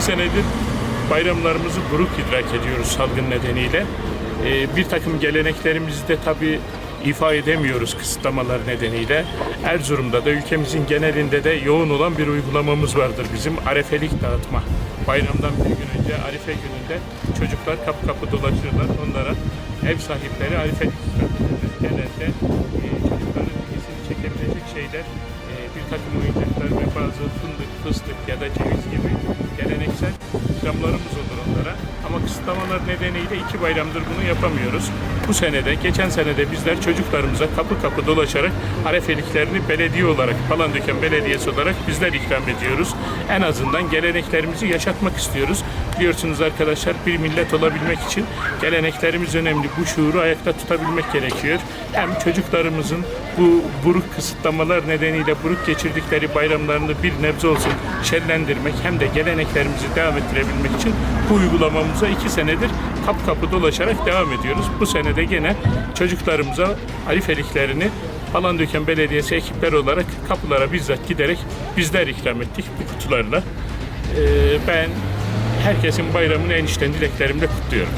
iki senedir bayramlarımızı buruk idrak ediyoruz salgın nedeniyle. Ee, bir takım geleneklerimizi de tabii ifa edemiyoruz kısıtlamalar nedeniyle. Erzurum'da da ülkemizin genelinde de yoğun olan bir uygulamamız vardır bizim arefelik dağıtma. Bayramdan bir gün önce Arife gününde çocuklar kapı kapı dolaşırlar. Onlara ev sahipleri ederler. Genelde şeyler e, bir takım oyuncaklar ve bazı fındık, fıstık ya da ceviz gibi geleneksel ikramlarımız olur onlara. Ama kısıtlamalar nedeniyle iki bayramdır bunu yapamıyoruz. Bu senede, geçen senede bizler çocuklarımıza kapı kapı dolaşarak arefeliklerini belediye olarak, Palandöken Belediyesi olarak bizler ikram ediyoruz. En azından geleneklerimizi yaşatmak istiyoruz. Biliyorsunuz arkadaşlar bir millet olabilmek için geleneklerimiz önemli. Bu şuuru ayakta tutabilmek gerekiyor. Hem çocuklarımızın bu buruk kısıtlamalar nedeniyle buruk geçirdikleri bayramlarını bir nebze olsun şenlendirmek hem de geleneklerimizi devam ettirebilmek için bu uygulamamıza iki senedir kapı kapı dolaşarak devam ediyoruz. Bu sene de gene çocuklarımıza arifeliklerini Palandöken Belediyesi ekipler olarak kapılara bizzat giderek bizler ikram ettik bu kutularla. Ee, ben herkesin bayramını en içten dileklerimle kutluyorum.